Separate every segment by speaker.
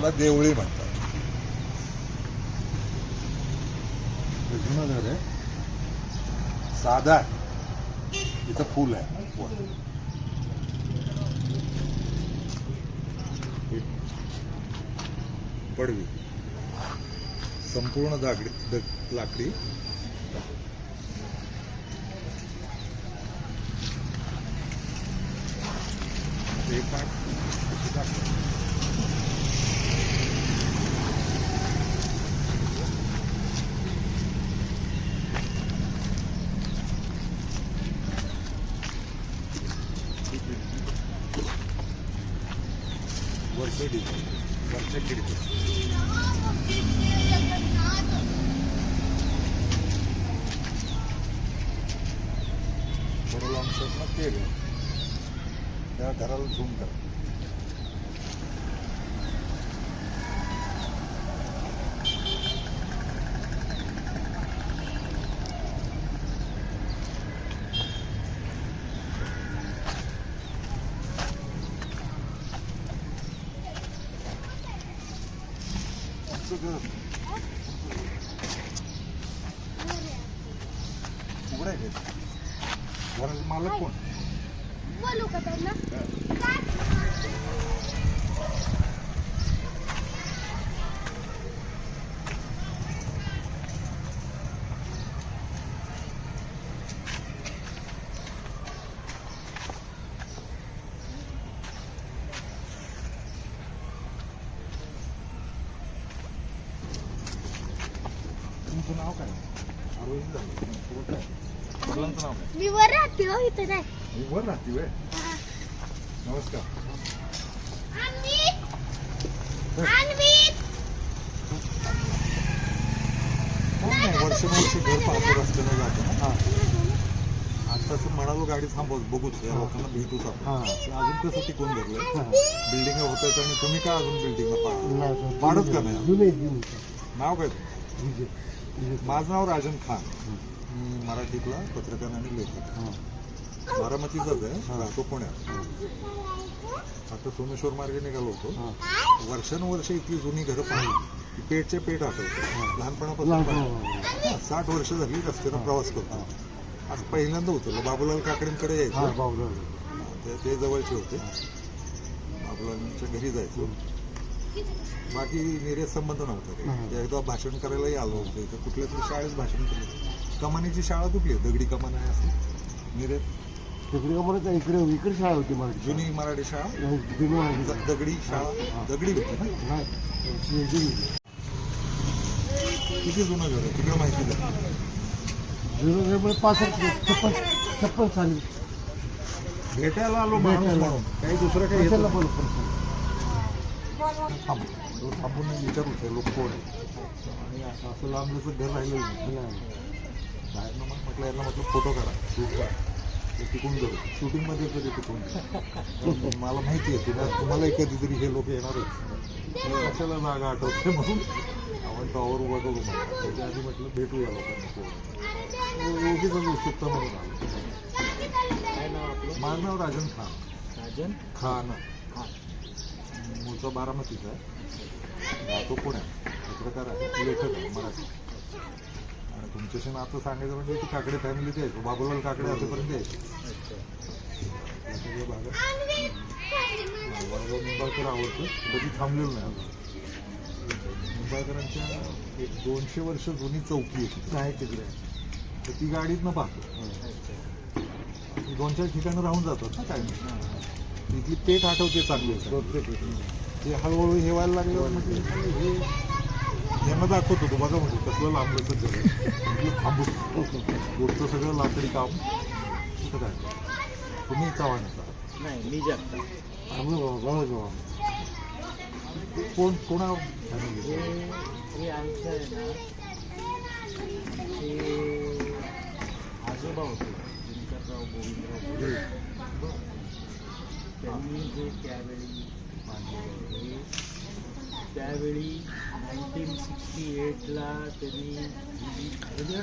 Speaker 1: याला देवळी म्हणतात.
Speaker 2: जुनं घर आहे?
Speaker 1: साधा इथं फुल आहे. पडवी. संपूर्ण दागडी लाकडी. हे पाठ वरच्या खिडकी थोडं लॉंग शॉटनं ते घ्या त्या घराला झूम करा. आमचं घर उघडं आहे का? घराचे मालक कोण?
Speaker 3: बोलू का त्यांना
Speaker 1: तुमचं नाव काय अरविंद तुझं काय वडिलांचं नाव काय
Speaker 3: मी वर राहते हो इथं नाही
Speaker 1: वर राहते वे नमस्कार कोण नाही वर्षानुवर्ष घर पाहतो रस्त्यानं जातो ना आता असं म्हणालो गाडी थांबवत बघूच या लोकांना भेटूच आपण
Speaker 2: हां
Speaker 1: पण अजून कसं टिकून धरलंय बिल्डिंग होत आहेत आणि तुम्ही का अजून बिल्डिंगला पाहता वाढत का नाही?
Speaker 2: जुने
Speaker 1: नाव काय तुमचं? माझं नाव राजन खान मी मराठीतला पत्रकार आणि लेखक
Speaker 2: हां
Speaker 1: बारामतीचाच आहे
Speaker 2: हां.
Speaker 1: राहतो पुण्यात. आता सोमेश्वर मार्गे निघालो होतो. वर्षानुवर्ष इथली जुनी घरं पाहिली. ती पेटचे पेट आठवते. लहानपणापासून साठ वर्ष झाली रस्त्यानं प्रवास करतो. आज पहिल्यांदा उतरलो. बाबूलाल काकडेंकडे
Speaker 2: हां
Speaker 1: यायचं.
Speaker 2: बाबूराव
Speaker 1: ते- ते जवळचे होते. बाबूलालांच्या घरी जायचो. बाकी निर्यात संबंध नव्हता. एकदा भाषण करायलाही आलो होतो. इथं कुठल्या तरी शाळेत भाषण केलं. कमानीची शाळा कुठली आहे? दगडी कमान आहे असं? निर्यात
Speaker 2: तिकडे का बरं? इकडे इकडे शाळा होती मराठी
Speaker 1: जुनी मराठी शाळा?
Speaker 2: नाही, जुनी मराठी
Speaker 1: द- दगडी शाळा? दगडी होती ना?
Speaker 2: नाही जुनी.
Speaker 1: किती जुनं घर आहे? तिकडे माहिती द्या.
Speaker 2: जुनं घर म्हणजे पासष्ट छप्पन छप्पन साली.
Speaker 1: भेटायला आलो माणूस
Speaker 2: भेटायला.
Speaker 1: म्हणून. काही दुसरं काही येतं?
Speaker 2: पण पण
Speaker 1: थांब तो थांबून विचारू ते लोक कोण आहे. आणि असं असं लांबचं घर राहिलं नाही. बाहेर मग म्हटलं यांना म्हटलं फोटो काढा करा ते टिकून जाऊ. शूटिंगमध्ये कधी टिकून. मला माहिती आहे तुम्हाला तुम्हालाही कधीतरी हे लोक येणारच कशाला जागा आठवते म्हणून आपण टॉवर उभा करू म्हणतात त्याच्या आधी म्हटलं भेटू या लोकांना कोण ओळखीचा उत्सुकता म्हणून आलो. माझं नाव राजन खान.
Speaker 4: राजन?
Speaker 1: खान.
Speaker 4: हा
Speaker 1: मूळचा बारामतीचा आहे. राहतो पुण्यात पत्रकार आहे लेखक आहे मराठी. तुमच्याशी नातं सांगायचं म्हणजे की काकडे फॅमिलीत यायचो बाबूलाल काकडे असेपर्यंत यायचो भागात निंबाळकर आवडतं. कधी थांबलेलं नाही अजून. निंबाळकरांच्या एक दोनशे वर्ष जुनी चौकी आहे
Speaker 2: तिकडे.
Speaker 1: तर ती गाडीतनं पाहतो.
Speaker 4: अच्छा
Speaker 1: ती दोन चार ठिकाणं राहून जातात ना काय तिथली पेठ आठवते चांगली. ते हळूहळू हे व्हायला लागलं म्हणजे हे यांना दाखवत होतो बघा म्हणजे कसलं लांबलंच जग म्हटलं थांबू. पुढचं सगळं लाकडी काम. कुठं काय? तुम्ही चव्हाण.
Speaker 4: नाही मी जगता.
Speaker 2: आम्ही बाळाजवळ
Speaker 1: कोण कोणा
Speaker 4: हे हे आमचं आहे ना ते आजोबा होते. दिनकरराव गोविंदराव भोरे. त्यांनी जे त्यावेळी हे त्यावेळी नाईन्टीन सिक्स्टी एटला त्यांनी म्हणजे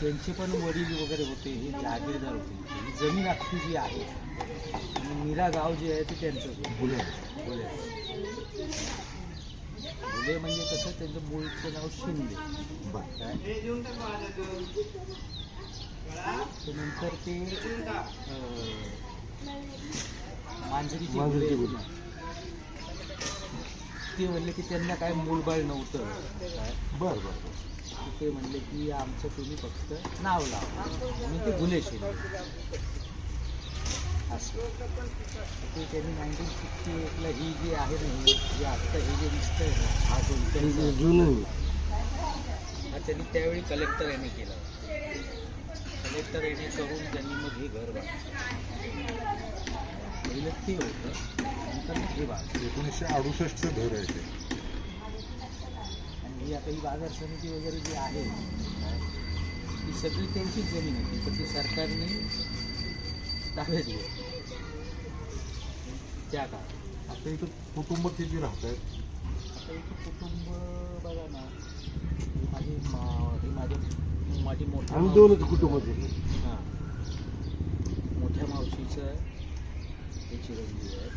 Speaker 4: त्यांचे पण वडील वगैरे होते हे जहागीरदार होते. ही जमीन अख्खी जी आहे आणि मीरा गाव जे आहे ते त्यांचंच होतं.
Speaker 1: बोला
Speaker 4: बोला. फुले म्हणजे कसं त्यांचं मूळचं नाव शिंदे. काय? तर नंतर ते मांजरीची ते म्हणले की त्यांना काय मूलबाळ नव्हतं. काय
Speaker 1: बर बर.
Speaker 4: ते म्हणले की आमचं तुम्ही फक्त नाव लावा. आणि ते गुन्हे असं. ते त्यांनी नाईन्टीन सिक्स्टी एटला ही जी आहे ना ही जी आत्ता हे जे दिसतंय ना हा
Speaker 2: जुनं.
Speaker 4: हा त्यांनी त्यावेळी कलेक्टर यांनी केला. कलेक्टर यांनी करून त्यांनी मग हे घर बांधलं. पहिलं ते होतं. नंतर हे बांधलं
Speaker 1: एकोणीसशे अडुसष्टचं घर आहे ते.
Speaker 4: आणि ही आता ही बाजार समिती वगैरे जी आहे ती सगळी त्यांचीच जमीन होती पण ती सरकारने ताब्यात घेतली त्या काळात.
Speaker 1: आता इथं कुटुंब किती राहत आहेत
Speaker 4: आता इथे कुटुंब बघा ना. ही माझी मा ही माझी माझी मोठी
Speaker 2: आम्ही दोनच कुटुंबाचे
Speaker 4: हां. मोठ्या मावशीचं हे चिरंजीव आहे.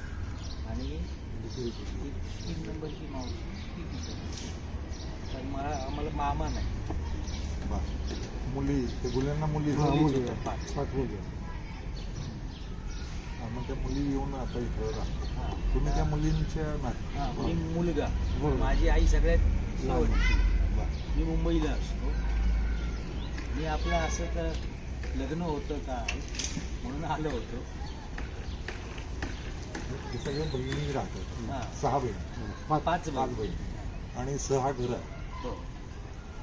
Speaker 4: आणि दुसरी ती तीन नंबरची मावशी ती तर मला आम्हाला मामा नाही.
Speaker 1: मुली ते गुल्यांना मुली पाच.
Speaker 2: मुली
Speaker 1: मग त्या मुली येऊन आता इथं राहतात तुम्ही त्या मुलींच्या
Speaker 4: मी मुलगा. माझी आई सगळ्यात शेवटची. मी मुंबईला असतो. मी आपलं असं तर लग्न होतं का म्हणून आलो होतो.
Speaker 1: सगळे बहिणी राहतात. सहा बहिणी.
Speaker 2: पाच
Speaker 4: पाच
Speaker 1: बहिणी. आणि सहा घर. आहे
Speaker 4: हो.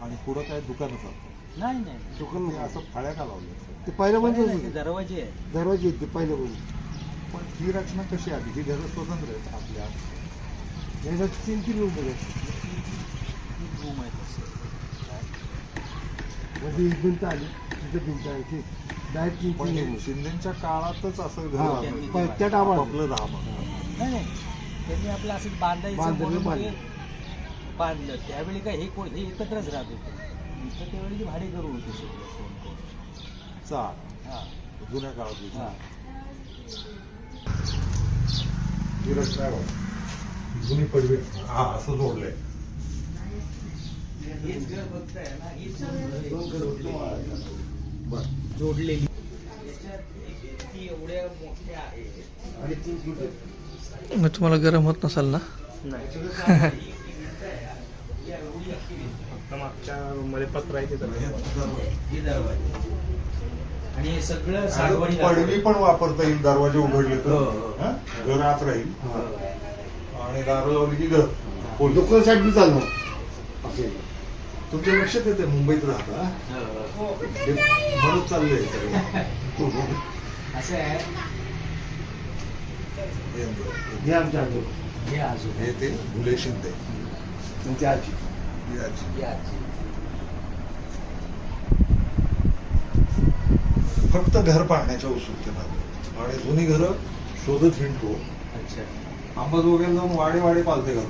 Speaker 1: आणि पुढं काय दुकान असतात
Speaker 4: नाही नाही. नाही.
Speaker 2: दुकान
Speaker 1: असं फाळ्या का लावल्या?
Speaker 2: ते
Speaker 4: नाही,
Speaker 2: म्हणजे
Speaker 4: दरवाजे आहे
Speaker 2: दरवाजे आहेत ते पहिल्या म्हणजे
Speaker 1: पण ही रचना कशी आली? ही घरं स्वतंत्र आहेत आपल्या.
Speaker 2: याच्यात तीन तीन रूम आहेत.
Speaker 4: रूम आहेत असे.
Speaker 2: मध्ये ही भिंत आली तिथे भिंत तीन
Speaker 1: पण हे शिंदेच्या काळातच असं घर बांधलं.
Speaker 4: त्यांनी
Speaker 2: प- त्या
Speaker 1: आपलं म्हणून
Speaker 4: नाही नाही. त्यांनी आपलं असं बांधायचं
Speaker 2: बांधलं,
Speaker 4: म्हणून
Speaker 2: बांधलं.
Speaker 4: ते बांधलं. त्यावेळी काय हे कोण हे एकत्रच राहत होते. इथं त्यावेळी भाडे करू होते सगळे कोण कोण.
Speaker 1: चाळ
Speaker 4: हां.
Speaker 1: जुन्या काळातली
Speaker 4: हां.
Speaker 1: ही. जुनी पडवी हा असं जोडलंय.
Speaker 4: हेच घर फक्त आहे ना हीच
Speaker 2: दोन घर होते.
Speaker 1: बर.
Speaker 4: जोडलेली.
Speaker 5: तुम्हाला गरम होत नसाल ना?
Speaker 4: हे दरवाजे आणि हे सगळं सागवानी
Speaker 1: पडवी पण वापरता येईल दरवाजे उघडले तर.
Speaker 4: हो, हो.
Speaker 1: घर आत राहील. आणि दारं लावली की घर.
Speaker 2: दुकान साईड बी चालणार. असे.
Speaker 1: तुमच्या लक्षात येते मुंबईत राहता?
Speaker 4: हो,
Speaker 1: हे. म्हणत चाललंय सगळं.
Speaker 4: असं आहे.
Speaker 1: हे-
Speaker 2: हे आमच्या आजोबा.
Speaker 4: हे आजोबा.
Speaker 1: हे ते भुले शिंदे.
Speaker 2: त्यांची आजी.
Speaker 1: ही आजी.
Speaker 4: हे आजी.
Speaker 1: फक्त घर पाहण्याच्या उत्सुकतेनं आणि जुनी घरं शोधत हिंडतो.
Speaker 4: अच्छा.
Speaker 1: अंबाजोगाईला जाऊन वाडे वाडे पालते आलो.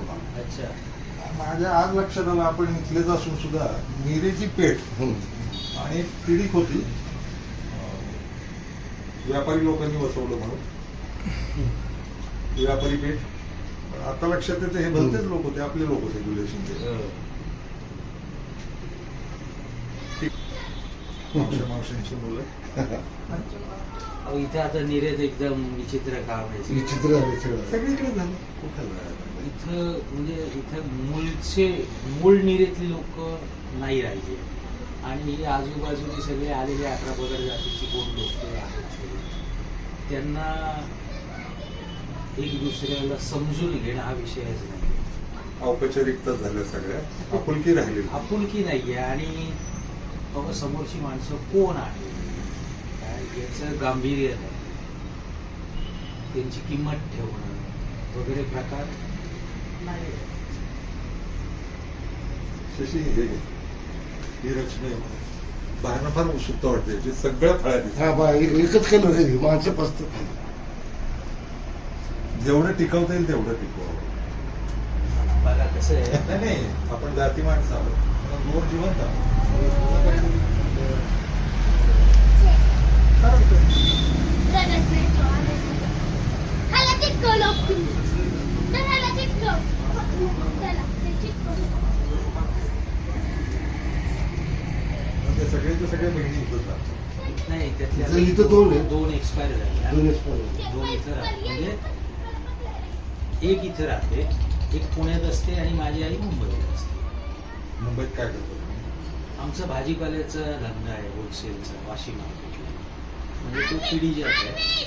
Speaker 4: अच्छा.
Speaker 1: माझ्या आज लक्षात आलं आपण इथलेच असून सुद्धा मिरेची पेठ. आणि पिढीक होती. व्यापारी लोकांनी बसवलं म्हणून. व्यापारी पेठ आता लक्षात येते हे भलतेच लोक होते आपले लोक होते गुले शिंदे मावशी मावशींची मुलं.
Speaker 4: इथं आता निरेत एकदम विचित्र काम आहे.
Speaker 2: विचित्र
Speaker 1: सगळीकडे झालं?
Speaker 4: इथं म्हणजे इथं मूळचे मूळ निरेतली लोक नाही राहिली. आणि ही आजूबाजूने सगळे आलेले अठरा पगड जातीची कोण लोक आहेत. त्यांना एक दुसऱ्याला समजून घेणं हा विषयच नाही
Speaker 1: औपचारिकता झाल्या सगळ्या. आपुलकी राहिली.
Speaker 4: आपुलकी नाहीये. आणि बाबा समोरची माणसं कोण आहे याचं गांभीर्य नाही. त्यांची किंमत ठेवणं. वगैरे प्रकार? नाही.
Speaker 1: शशी हे. ही रचना. बाहेरनं फार उत्सुकता वाटते. याची सगळ्या फळ्या.
Speaker 2: हा बा एकच कलर आहे. माणसं पसत
Speaker 1: जेवढं टिकवता येईल तेवढं टिकवावं.
Speaker 4: बघा कसं आहे.
Speaker 1: नाही नाही. आपण जाती माणसं आहोत. पण दोन जिवंत आहोत.
Speaker 3: ह्याला चिटकव लवकर. तर ह्याला चिटकव. चला, ते चिटकव.
Speaker 1: इथं सगळे बहिणी उतरतात
Speaker 2: इथं- दोन आहे.
Speaker 4: दोन एक्सपायर झाल्या
Speaker 2: दोन
Speaker 4: इथं राहते. म्हणजे एक इथं राहते एक पुण्यात असते आणि माझी आई मुंबईत असते.
Speaker 1: मुंबईत काय करतात
Speaker 4: आमचं भाजीपाल्याचा धंदा आहे होलसेलचा वाशिम मार्केटला म्हणजे तो पिढी जे आहे.